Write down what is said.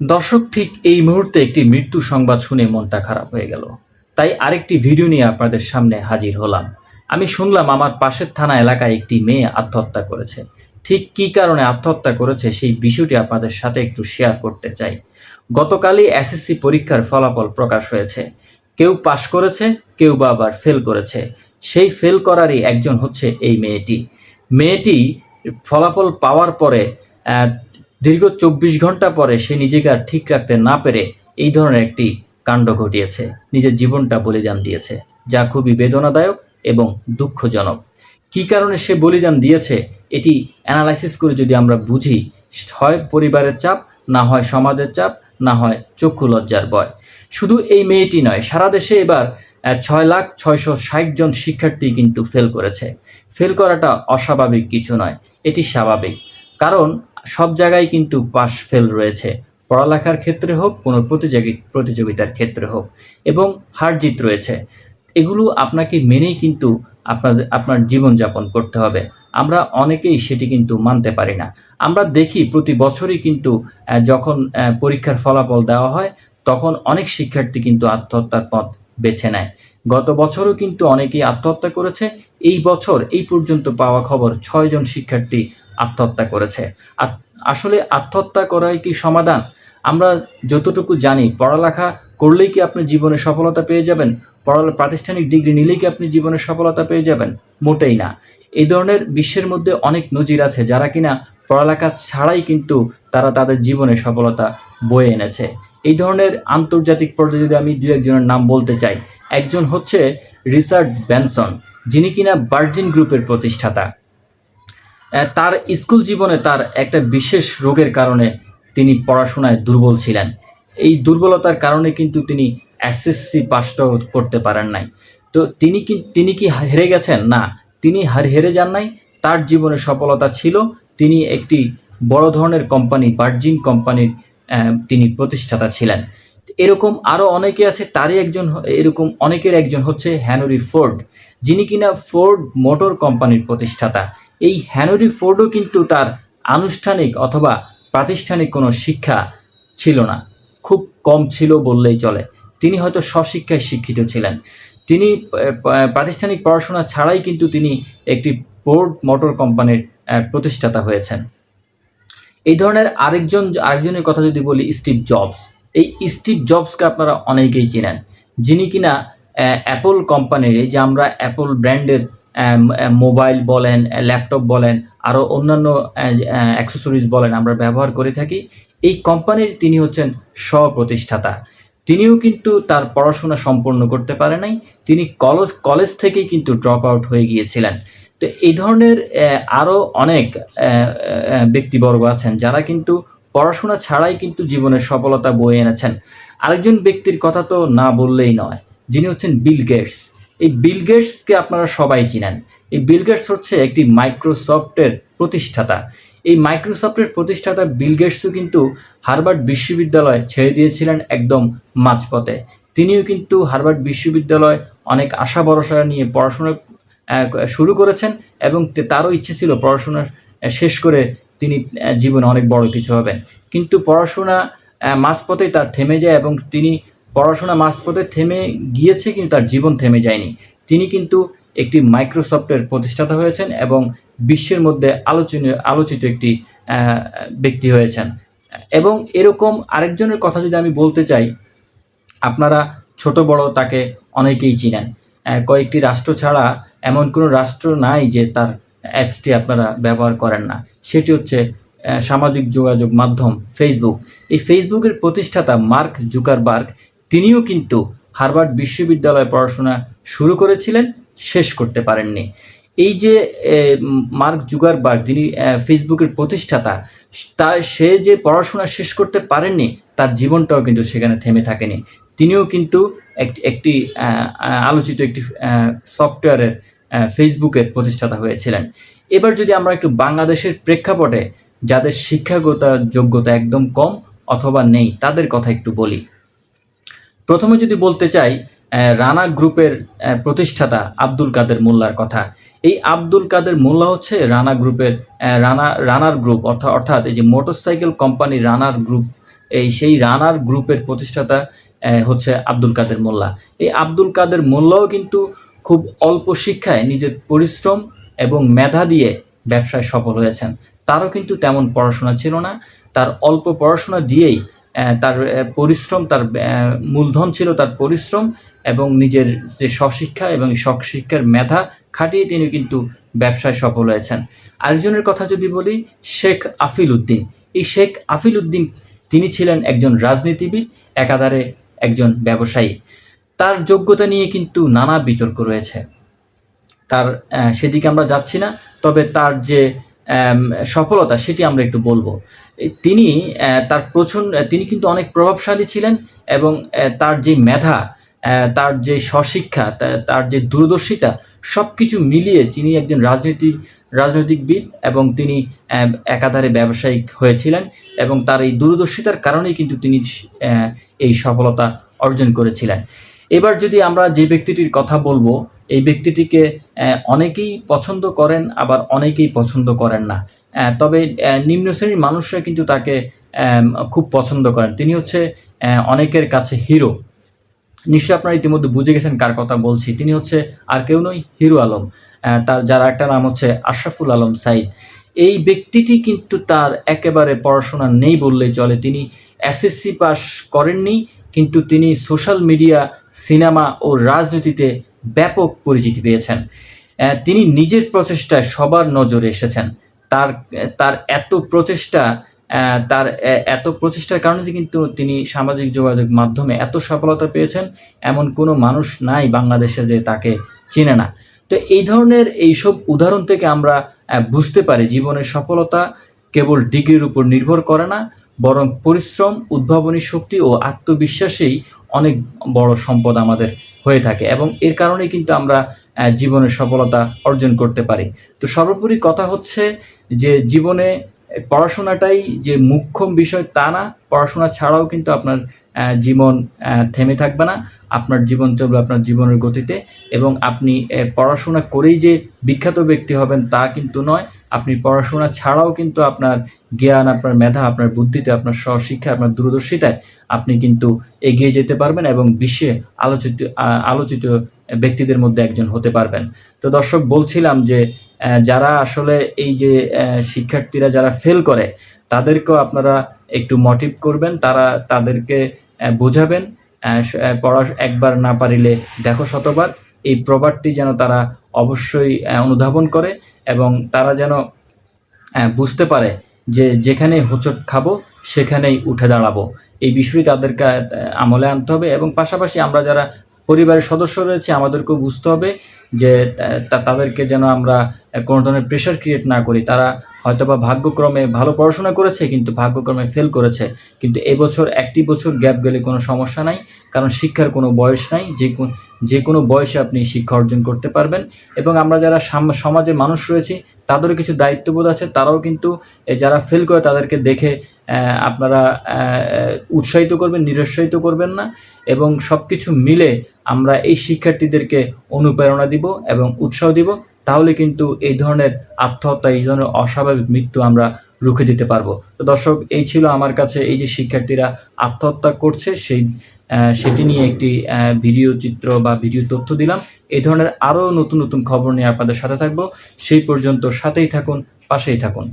দর্শক, ঠিক এই মুহূর্তে একটি মৃত্যু সংবাদ শুনে মনটা খারাপ হয়ে গেল। তাই আরেকটি ভিডিও নিয়ে আপনাদের সামনে হাজির হলাম। আমি শুনলাম আমার পাশের থানা এলাকায় একটি মেয়ে আত্মহত্যা করেছে। ঠিক কী কারণে আত্মহত্যা করেছে সেই বিষয়টি আপনাদের সাথে একটু শেয়ার করতে চাই। গতকালই এসএসসি পরীক্ষার ফলাফল প্রকাশ হয়েছে। কেউ পাশ করেছে, কেউ বা আবার ফেল করেছে। সেই ফেল করারই একজন হচ্ছে এই মেয়েটি। মেয়েটি ফলাফল পাওয়ার পরে দীর্ঘ চব্বিশ ঘণ্টা পরে সে নিজেকে আর ঠিক রাখতে না পেরে এই ধরনের একটি কাণ্ড ঘটিয়েছে। নিজের জীবনটা বলিদান দিয়েছে, যা খুবই বেদনাদায়ক এবং দুঃখজনক। কী কারণে সে বলিদান দিয়েছে, এটি অ্যানালাইসিস করে যদি আমরা বুঝি, হয় পরিবারের চাপ, না হয় সমাজের চাপ, না হয় চক্ষু লজ্জার বয় শুধু এই মেয়েটি নয়, সারা দেশে এবার ছয় লাখ ছয়শো ষাট জন শিক্ষার্থী কিন্তু ফেল করেছে। ফেল করাটা অস্বাভাবিক কিছু নয়, এটি স্বাভাবিক। কারণ সব জায়গায় কিন্তু পাশ ফেল রয়েছে। পড়ালেখার ক্ষেত্রে হোক, কোনো প্রতিযোগী, প্রতিযোগিতার ক্ষেত্রে হোক, এবং হার জিত রয়েছে। এগুলো আপনাকে মেনেই কিন্তু আপনাদের আপনার জীবনযাপন করতে হবে। আমরা অনেকেই সেটি কিন্তু মানতে পারি না। আমরা দেখি প্রতি বছরই কিন্তু যখন পরীক্ষার ফলাফল দেওয়া হয়, তখন অনেক শিক্ষার্থী কিন্তু আত্মহত্যার পথ বেছে নেয়। গত বছরও কিন্তু অনেকেই আত্মহত্যা করেছে। এই বছর, এই পর্যন্ত পাওয়া খবর ছয়জন শিক্ষার্থী আত্মহত্যা করেছে। আসলে আত্মহত্যা করাই কি সমাধান? আমরা যতটুকু জানি, পড়ালেখা করলেই কি আপনি জীবনে সফলতা পেয়ে যাবেন? পড়ালে প্রাতিষ্ঠানিক ডিগ্রি নিলেই কি আপনি জীবনে সফলতা পেয়ে যাবেন? মোটেই না। এই ধরনের বিশ্বের মধ্যে অনেক নজির আছে যারা কিনা পড়ালেখা ছাড়াই কিন্তু তারা তাদের জীবনে সফলতা বয়ে এনেছে। এই ধরনের আন্তর্জাতিক পর্যায়ে যদি আমি দু একজনের নাম বলতে চাই, একজন হচ্ছে রিচার্ড ব্যানসন, যিনি কিনা বার্জিন গ্রুপের প্রতিষ্ঠাতা। তার স্কুল জীবনে তার একটা বিশেষ রোগের কারণে তিনি পড়াশোনায় দুর্বল ছিলেন। এই দুর্বলতার কারণে কিন্তু তিনি এসএসসি পাসটাও করতে পারেন নাই। তো তিনি কি তিনি কি হেরে গেছেন? না, তিনি হার, হেরে যান নাই। তার জীবনে সফলতা ছিল। তিনি একটি বড় ধরনের কোম্পানি ভার্জিন কোম্পানির তিনি প্রতিষ্ঠাতা ছিলেন। এরকম আরও অনেকে আছে, তারই একজন এরকম অনেকের একজন হচ্ছে হ্যানরি ফোর্ড, যিনি কিনা ফোর্ড মোটর কোম্পানির প্রতিষ্ঠাতা। এই হ্যানরি ফোর্ডও কিন্তু তার আনুষ্ঠানিক অথবা প্রাতিষ্ঠানিক কোনো শিক্ষা ছিল না। খুব কম ছিল বললেই চলে। তিনি হয়তো স্বশিক্ষায় শিক্ষিত ছিলেন। তিনি প্রাতিষ্ঠানিক পড়াশোনা ছাড়াই কিন্তু তিনি একটি ফোর্ড মোটর কোম্পানির প্রতিষ্ঠাতা হয়েছেন। এই ধরনের আরেকজন, আরেকজনের কথা যদি বলি, স্টিভ জবস। এই স্টিভ জবসকে আপনারা অনেকেই চেনেন। যিনি কিনা অ্যাপল কোম্পানির যে আমরা অ্যাপল ব্র্যান্ডের মোবাইল বলেন ল্যাপটপ বলেন আরও অন্যান্য অ্যাক্সেসরিজ বলেন আমরা ব্যবহার করে থাকি। এই কোম্পানির তিনি হচ্ছেন স্বপ্রতিষ্ঠাতা। তিনিও কিন্তু তার পড়াশোনা সম্পন্ন করতে পারে নাই। তিনি কলেজ কলেজ থেকেই কিন্তু ড্রপ আউট হয়ে গিয়েছিলেন। তো এই ধরনের আরও অনেক ব্যক্তিবর্গ আছেন যারা কিন্তু পড়াশোনা ছাড়াই কিন্তু জীবনের সফলতা বয়ে এনেছেন। আরেকজন ব্যক্তির কথা তো না বললেই নয়, যিনি হচ্ছেন বিল গেটস। এই বিল গেটসকে আপনারা সবাই চিনেন। এই বিল গেটস হচ্ছে একটি মাইক্রোসফটের প্রতিষ্ঠাতা। এই মাইক্রোসফটের প্রতিষ্ঠাতা বিল গেটসও কিন্তু হার্ভার্ড বিশ্ববিদ্যালয় ছেড়ে দিয়েছিলেন একদম মাঝপথে। তিনিও কিন্তু হার্ভার্ড বিশ্ববিদ্যালয় অনেক আশা ভরসা নিয়ে পড়াশোনা শুরু করেছেন এবং তারও ইচ্ছে ছিল পড়াশোনা শেষ করে তিনি জীবনে অনেক বড় কিছু হবেন। কিন্তু পড়াশোনা মাঝপথেই তার থেমে যায় এবং তিনি পড়াশোনা মাঝপথে থেমে গিয়েছে কিন্তু তার জীবন থেমে যায়নি। তিনি কিন্তু একটি মাইক্রোসফটের প্রতিষ্ঠাতা হয়েছেন এবং বিশ্বের মধ্যে আলোচনীয়, আলোচিত একটি ব্যক্তি হয়েছেন। এবং এরকম আরেকজনের কথা যদি আমি বলতে চাই, আপনারা ছোট বড় তাকে অনেকেই চিনেন। কয়েকটি রাষ্ট্র ছাড়া এমন কোনো রাষ্ট্র নাই যে তার অ্যাপসটি আপনারা ব্যবহার করেন না। সেটি হচ্ছে সামাজিক যোগাযোগ মাধ্যম ফেসবুক। এই ফেসবুকের প্রতিষ্ঠাতা মার্ক জুকারবার্গ তিনিও কিন্তু হার্ভার্ড বিশ্ববিদ্যালয়ে পড়াশোনা শুরু করেছিলেন, শেষ করতে পারেননি। এই যে মার্ক জুগারবার্গ, যিনি ফেসবুকের প্রতিষ্ঠাতা, তা, সে যে পড়াশোনা শেষ করতে পারেননি, তার জীবনটাও কিন্তু সেখানে থেমে থাকেনি। তিনিও কিন্তু একটি আলোচিত একটি সফটওয়্যারের ফেসবুকের প্রতিষ্ঠাতা হয়েছিলেন। এবার যদি আমরা একটু বাংলাদেশের প্রেক্ষাপটে, যাদের শিক্ষাগত যোগ্যতা একদম কম অথবা নেই, তাদের কথা একটু বলি। প্রথমে যদি বলতে চাই রানা গ্রুপের প্রতিষ্ঠাতা আব্দুল কাদের মোল্লার কথা। এই আব্দুল কাদের মোল্লা হচ্ছে রানা গ্রুপের রানা, রানার গ্রুপ অর্থাৎ অর্থাৎ এই যে মোটরসাইকেল কোম্পানি রানার গ্রুপ, এই সেই রানার গ্রুপের প্রতিষ্ঠাতা হচ্ছে আব্দুল কাদের মোল্লা। এই আব্দুল কাদের মোল্লাও কিন্তু খুব অল্প শিক্ষায় নিজের পরিশ্রম এবং মেধা দিয়ে ব্যবসায় সফল হয়েছেন। তারও কিন্তু তেমন পড়াশোনা ছিল না। তার অল্প পড়াশোনা দিয়েই তার পরিশ্রম, তার মূলধন ছিল তার পরিশ্রম এবং নিজের যে স্বশিক্ষা এবং স্বশিক্ষার মেধা খাটিয়ে তিনি কিন্তু ব্যবসায় সফল হয়েছেন। আরেকজনের কথা যদি বলি, শেখ আফিল উদ্দিন। এই শেখ আফিল উদ্দিন তিনি ছিলেন একজন রাজনীতিবিদ, একাধারে একজন ব্যবসায়ী। তার যোগ্যতা নিয়ে কিন্তু নানা বিতর্ক রয়েছে। তার সেদিকে আমরা যাচ্ছি না, তবে তার যে সফলতা, সেটি আমরা একটু বলব। তিনি তার প্রচণ্ড তিনি কিন্তু অনেক প্রভাবশালী ছিলেন এবং তার যে মেধা তার যে স্বশিক্ষা তার যে দূরদর্শিতা সব কিছু মিলিয়ে তিনি একজন রাজনীতি রাজনৈতিকবিদ এবং তিনি একাধারে ব্যবসায়িক হয়েছিলেন এবং তার এই দূরদর্শিতার কারণেই কিন্তু তিনি এই সফলতা অর্জন করেছিলেন। এবার যদি আমরা যে ব্যক্তিটির কথা বলব, এই ব্যক্তিটিকে অনেকেই পছন্দ করেন, আবার অনেকেই পছন্দ করেন না। তবে নিম্ন শ্রেণির মানুষরা কিন্তু তাকে খুব পছন্দ করেন। তিনি হচ্ছে অনেকের কাছে হিরো। নিশ্চয়ই আপনারা ইতিমধ্যে বুঝে গেছেন কার কথা বলছি। তিনি হচ্ছে আর কেউ নয়, হিরো আলম। তার, যার একটা নাম হচ্ছে আশরাফুল আলম সাইদ। এই ব্যক্তিটি কিন্তু তার একেবারে পড়াশোনা নেই বললেই চলে। তিনি এসএসসি পাস করেননি কিন্তু তিনি সোশ্যাল মিডিয়া, সিনেমা ও রাজনীতিতে ব্যাপক পরিচিতি পেয়েছেন। তিনি নিজের প্রচেষ্টায় সবার নজরে এসেছেন। তার তার এত প্রচেষ্টা তার এত প্রচেষ্টার কারণে কিন্তু তিনি সামাজিক যোগাযোগ মাধ্যমে এত সফলতা পেয়েছেন, এমন কোনো মানুষ নাই বাংলাদেশে যে তাকে চেনে না। তো এই ধরনের এইসব উদাহরণ থেকে আমরা বুঝতে পারি জীবনের সফলতা কেবল ডিগ্রির উপর নির্ভর করে না বরং পরিশ্রম উদ্ভাবনী শক্তি ও আত্মবিশ্বাসেই অনেক বড় সম্পদ আমাদের হয়ে থাকে এবং এর কারণে কিন্তু আমরা আহ, জীবনের সফলতা অর্জন করতে পারি। তো সর্বোপরি কথা হচ্ছে যে জীবনে পড়াশোনাটাই যে মুখ্য বিষয় তা না পড়াশোনা ছাড়াও কিন্তু আপনার জীবন থেমে থাকবে না আপনার জীবন চলবে আপনার জীবনের গতিতে এবং আপনি পড়াশোনা করেই যে বিখ্যাত ব্যক্তি হবেন তা কিন্তু নয় আপনি পড়াশোনা ছাড়াও কিন্তু আপনার জ্ঞান, আপনার মেধা, আপনার বুদ্ধিতে, আপনার স্বশিক্ষা আপনার দূরদর্শিতায় আপনি কিন্তু এগিয়ে যেতে পারবেন এবং বিশ্বে আলোচিত আলোচিত ব্যক্তিদের মধ্যে একজন হতে পারবেন। তো দর্শক, বলছিলাম যে যারা আসলে এই যে শিক্ষার্থীরা যারা ফেল করে, তাদেরকেও আপনারা একটু মোটিভ করবেন, তারা তাদেরকে বোঝাবেন পড়া, একবার না পারিলে দেখো শতবার। এই প্রবাদটি যেন তারা অবশ্যই অনুধাবন করে এবং তারা যেন বুঝতে পারে যে যেখানে হোঁচট খাব, সেখানেই উঠে দাঁড়াবো। এই বিষয়টি তাদেরকে আমলে আনতে হবে এবং পাশাপাশি আমরা যারা পরিবারের সদস্য রয়েছে, আমাদেরকেও বুঝতে হবে যে তাদেরকে যেন আমরা কোনো ধরনের প্রেশার ক্রিয়েট না করি। তারা হয়তোবা ভাগ্যক্রমে ভালো পড়াশোনা করেছে, কিন্তু ভাগ্যক্রমে ফেল করেছে। কিন্তু এবছর একটি বছর গ্যাপ গেলে কোনো সমস্যা নাই, কারণ শিক্ষার কোনো বয়স নাই, যে কোন- যে কোনো বয়সে আপনি শিক্ষা অর্জন করতে পারবেন। এবং আমরা যারা সাম- সমাজে মানুষ রয়েছি, তাদেরও কিছু দায়িত্ববোধ আছে, তারাও কিন্তু যারা ফেল করে তাদেরকে দেখে আপনারা উৎসাহিত করবেন, নিরুৎসাহিত করবেন না। এবং সব কিছু মিলে আমরা এই শিক্ষার্থীদেরকে অনুপ্রেরণা দিব এবং উৎসাহ দিব। তাহলে কিন্তু এই ধরনের আত্মহত্যা, এই ধরনের অস্বাভাবিক মৃত্যু আমরা রুখে দিতে পারব। তো দর্শক, এই ছিল আমার কাছে এই যে শিক্ষার্থীরা আত্মহত্যা করছে, সেই সেটি নিয়ে একটি ভিডিও চিত্র বা ভিডিও তথ্য দিলাম। এই ধরনের আরও নতুন নতুন খবর নিয়ে আপনাদের সাথে থাকব। সেই পর্যন্ত সাথেই থাকুন, পাশেই থাকুন।